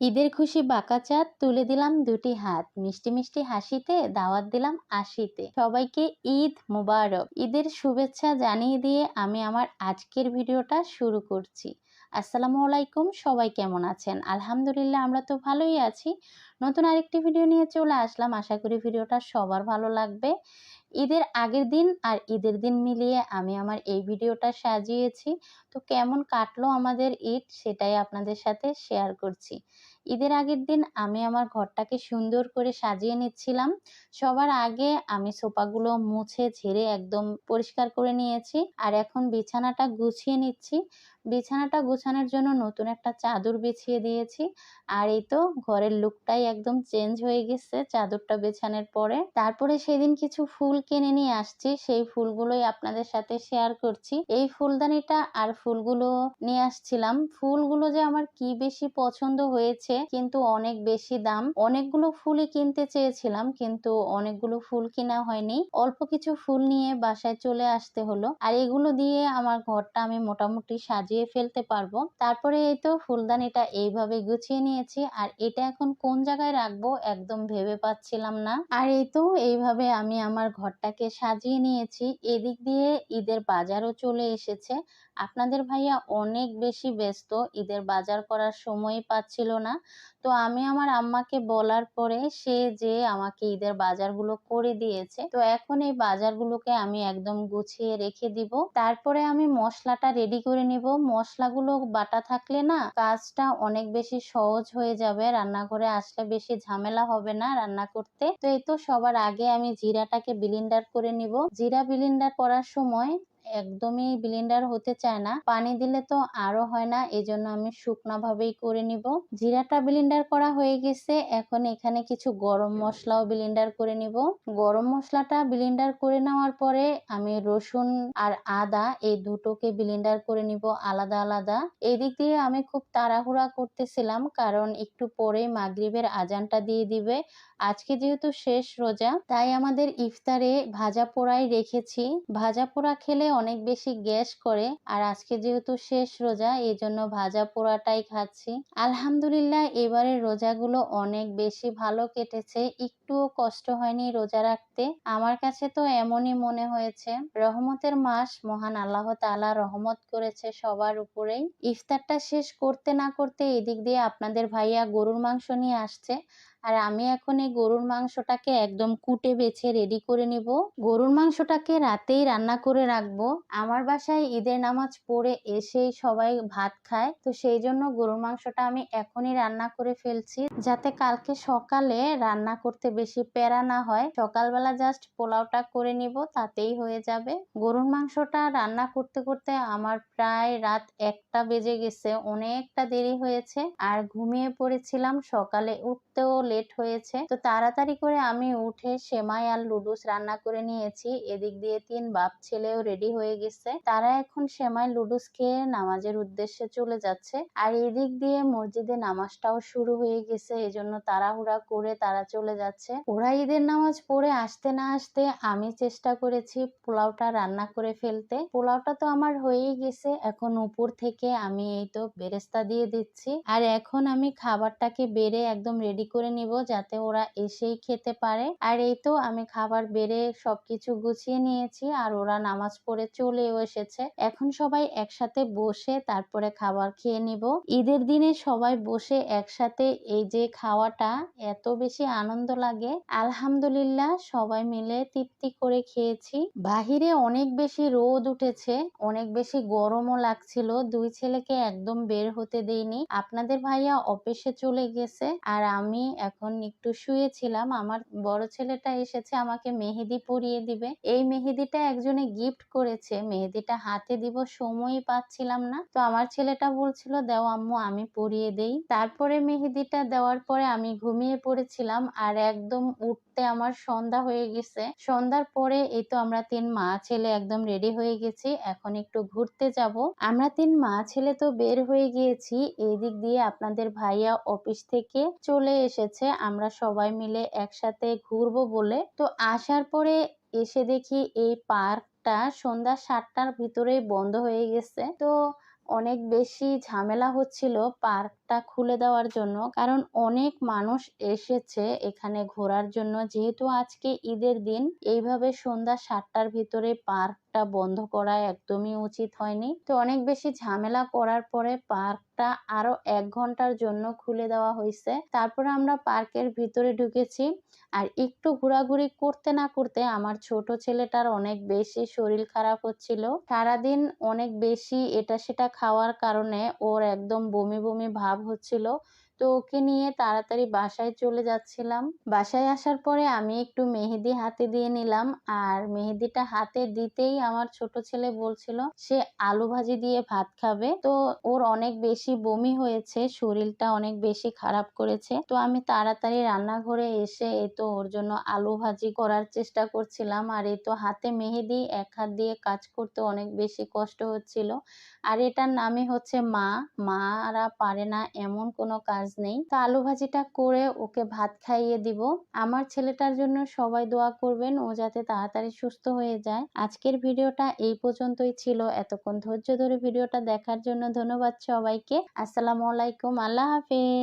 ঈদের খুশি বাঁকা চাঁদ তুলে দিলাম দুটি হাত। মিষ্টি মিষ্টি হাসিতে দাওয়াত দিলাম আশিতে। সবাইকে ঈদ মুবারক। ঈদের শুভেচ্ছা জানিয়ে দিয়ে আমি আমার আজকের ভিডিওটা শুরু করছি। আসসালামু আলাইকুম, সবাই কেমন আছেন? আলহামদুলিল্লাহ আমরা তো ভালোই আছি। নতুন আরেকটি ভিডিও নিয়ে চলে আসলাম। আশা করি ভিডিওটা সবার ভালো লাগবে। ঈদের আগের দিন আর ঈদের দিন মিলিয়ে আমি আমার এই ভিডিওটা সাজিয়েছি। তো কেমন কাটলো আমাদের ঈদ সেটাই আপনাদের সাথে শেয়ার করছি। ঈদের আগের দিন আমি আমার ঘরটাকে সুন্দর করে সাজিয়ে নিচ্ছিলাম। সবার আগে আমি সোফাগুলো মুছে, ঝেড়ে একদম পরিষ্কার করে নিয়েছি। আর এখন বিছানাটা গুছিয়ে নিচ্ছি। বিছানাটা গুছানোর জন্য নতুন একটা চাদর বিছিয়ে দিয়েছি। আর এই তো ঘরের লুকটাই একদম চেঞ্জ হয়ে গেছে চাদরটা বেছানোর পরে। তারপরে সেদিন কিছু ফুল কিনে নিয়ে আসছি, সেই ফুলগুলোই আপনাদের সাথে শেয়ার করছি। এই ফুলদানিটা আর ফুলগুলো নিয়ে আসছিলাম। ফুলগুলো যে আমার কি বেশি পছন্দ হয়েছে কিন্তু অনেক বেশি দাম। অনেকগুলো ফুলই কিনতে চেয়েছিলাম কিন্তু অনেকগুলো ফুল কিনা হয়নি। অল্প কিছু ফুল নিয়ে বাসায় চলে আসতে হলো। আর এগুলো দিয়ে আমার ঘরটা আমি মোটামুটি সাজিয়ে ফেলতে পারব। তারপরে এই তো ফুলদানিটা এইভাবে গুছিয়ে নিয়েছি। আর এটা এখন কোন জায়গায় রাখব একদম ভেবে পাচ্ছিলাম না। আর এই তো এইভাবে আমি আমার ঘরটাকে সাজিয়ে নিয়েছি। এদিক দিয়ে ঈদের বাজারও চলে এসেছে। আপনাদের ভাইয়া অনেক বেশি ব্যস্ত, ঈদের বাজার করার সময় পাচ্ছিল না। তো আমি আমার আম্মাকে বলার পরে সে যে আমাকে ঈদের বাজারগুলো করে দিয়েছে, তো এখন এই বাজারগুলোকে আমি একদম গুছিয়ে রেখে দিব। তারপরে আমি মশলাটা রেডি করে নিব। মশলাগুলো বাটা থাকলে না কাজটা অনেক বেশি সহজ হয়ে যাবে। রান্নাঘরে আসলে বেশি ঝামেলা হবে না রান্না করতে। তো এই তো সবার আগে আমি জিরাটাকে বিলিন্ডার করে নিব। জিরা বিলিন্ডার করার সময় একদমই ব্লেন্ডার হতে চায় না। পানি দিলে তো আরও হয় না, এজন্য আমি শুকনা ভাবেই করে নিব। জিরাটা ব্লেন্ডার করা হয়ে গেছে, এখন এখানে কিছু গরম মশলাও ব্লেন্ডার করে নিব। গরম মশলাটা ব্লেন্ডার করে নেওয়ার পরে আমি রসুন আর আদা এই দুটোকে ব্লেন্ডার করে নিব আলাদা আলাদা। এদিক দিয়ে আমি খুব তাড়াহুড়া করতেছিলাম, কারণ একটু পরে মাগরিবের আজানটা দিয়ে দিবে। আজকে যেহেতু শেষ রোজা, তাই আমাদের ইফতারে ভাজা পোড়াই রেখেছি। ভাজা পোড়া খেলে অনেক বেশি গ্যাস করে। আর আজকে যেহেতু শেষ রোজা এই জন্য ভাজা পোড়াটাই খাচ্ছি। আলহামদুলিল্লাহ, এবারের রোজাগুলো অনেক বেশি ভালো কেটেছে। একটুও কষ্ট হয়নি রোজা রাখতে। আমার কাছে তো এমনই মনে হয়েছে, রহমতের মাস, মহান আল্লাহ তালা রহমত করেছে সবার উপরেই। ইফতারটা শেষ করতে না করতে এদিক দিয়ে আপনাদের ভাইয়া গরুর মাংস নিয়ে আসছে। আর আমি এখন এই গরুর মাংসটাকে একদম কুটে বেছে রেডি করে নিব। গরুর মাংসটাকে রাতেই রান্না করে রাখব। আমার বাসায় ঈদের নামাজ পড়ে এসেই সবাই ভাত খায়। তো সেই জন্য গরুর মাংসটা আমি এখনই রান্না করে ফেলছি। যাতে কালকে সকালে রান্না করতে বেশি প্যারা না হয়। সকালবেলা জাস্ট পোলাওটা করে নিব, তাতেই হয়ে যাবে। গরুর মাংসটা রান্না করতে করতে আমার প্রায় রাত একটা বেজে গেছে। অনেকটা দেরি হয়েছে। আর ঘুমিয়ে পড়েছিলাম। সকালে উঠতেও লেট হয়েছে। তো তাড়াতাড়ি করে আমি উঠে সেমাই আর লুডুস রান্না করে নিয়েছি। এদিক দিয়ে তিন বাপ ছেলেও রেডি হয়ে গেছে। তারা এখন সেমাই লুডুস খেয়ে নামাজের উদ্দেশ্যে চলে যাচ্ছে। আর এদিক দিয়ে মসজিদে নামাজটাও শুরু হয়ে গেছে। এজন্য তাড়াহুড়া করে তারা চলে যাচ্ছে। ওরা ঈদের নামাজ পড়ে আসতে না আসতে আমি চেষ্টা করেছি পোলাওটা রান্না করে ফেলতে। পোলাওটা তো আমার হয়েই গেছে। এখন উপর থেকে আমি এই তো বেরেস্তা দিয়ে দিচ্ছি। আর এখন আমি খাবারটাকে বেড়ে একদম রেডি করে নিব যাতে ওরা এসেই খেতে পারে। আর এই তো আমি খাবার বেড়ে সবকিছু গুছিয়ে নিয়েছি আর ওরা নামাজ পড়ে চলেও এসেছে। এখন সবাই একসাথে বসে তারপরে খাবার খেয়ে নিব। ঈদের দিনে সবাই বসে একসাথে এই যে খাওয়াটা এত বেশি আনন্দ লাগে। আলহামদুলিল্লাহ সবাই মিলে তৃপ্তি করে খেয়েছি। বাহিরে অনেক বেশি রোদ উঠেছে, অনেক বেশি গরমও লাগছিল। দুই ছেলেকে একদম বের হতে দেইনি। আপনাদের ভাইয়া অফিসে চলে গেছে আর আমি এখন একটু শুয়েছিলাম, আমার বড় ছেলেটা এসেছে, আমাকে মেহেদি পরিয়ে দিবে। এই মেহেদিটা একজনে গিফট করেছে, মেহেদিটা হাতে দিব, সময়ই পাচ্ছিলাম না। তো আমার ছেলেটা বলছিল, দেও আম্মু, আমি পরিয়ে দেই। তারপরে মেহেদিটা দেওয়ার পরে আমি ঘুমিয়ে পড়েছিলাম, আর একদম উঠতে আমার সন্ধ্যা হয়ে গেছে। সন্ধ্যার পরে এই তো আমরা তিন মা ছেলে একদম রেডি হয়ে গেছি, এখন একটু ঘুরতে যাব। আমরা তিন মা ছেলে তো বের হয়ে গিয়েছি এই দিক দিয়ে আপনাদের ভাইয়া অফিস থেকে চলে এসেছে। আমরা সবাই মিলে একসাথে ঘুরবো বলে। তো আসার পরে এসে দেখি এই পার্কটা সন্ধ্যা সাতটার ভিতরেই বন্ধ হয়ে গেছে। তো অনেক বেশি ঝামেলা হচ্ছিল পার্কটা খুলে দেওয়ার জন্য, কারণ অনেক মানুষ এসেছে এখানে ঘোরার জন্য। যেহেতু আজকে ঈদের দিন, এইভাবে সন্ধ্যা সাতটার ভিতরে পার্কটা বন্ধ করা একদমই উচিত হয়নি। তো অনেক বেশি ঝামেলা করার পরে পার্কটা আরও এক ঘণ্টার জন্য খুলে দেওয়া হয়েছে। তারপরে আমরা পার্কের ভিতরে ঢুকেছি। আর একটু ঘোরাঘুরি করতে না করতে আমার ছোট ছেলেটার অনেক বেশি শরীর খারাপ হচ্ছিল। সারাদিন অনেক বেশি এটা সেটা খাওয়ার কারণে ওর একদম বমি বমি ভাব হচ্ছিল। তো ওকে নিয়ে তাড়াতাড়ি বাসায় চলে যাচ্ছিলাম। বাসায় আসার পরে আমি একটু মেহেদি হাতে দিয়ে নিলাম আর মেহেদিটা হাতে দিতেই আমার ছোট ছেলে বলছিল, সে আলু ভাজি দিয়ে ভাত খাবে। তো ওর অনেক বেশি বমি হয়েছে, শরীরটা অনেক বেশি খারাপ করেছে। তো আমি তাড়াতাড়ি রান্নাঘরে এসে এ তো ওর জন্য আলু ভাজি করার চেষ্টা করছিলাম আর এ তো হাতে মেহেদি এক হাত দিয়ে কাজ করতে অনেক বেশি কষ্ট হচ্ছিল। আর এটার নামই হচ্ছে মা। মারা পারে না এমন কোনো কাজ নেই। তো আলু ভাজিটা করে ওকে ভাত খাইয়ে দিব। আমার ছেলেটার জন্য সবাই দোয়া করবেন, ও যাতে তাড়াতাড়ি সুস্থ হয়ে যায়। আজকের ভিডিওটা এই পর্যন্তই ছিল। এতক্ষণ ধৈর্য ধরে ভিডিওটা দেখার জন্য ধন্যবাদ সবাইকে। আসসালামু আলাইকুম। আল্লাহ হাফেজ।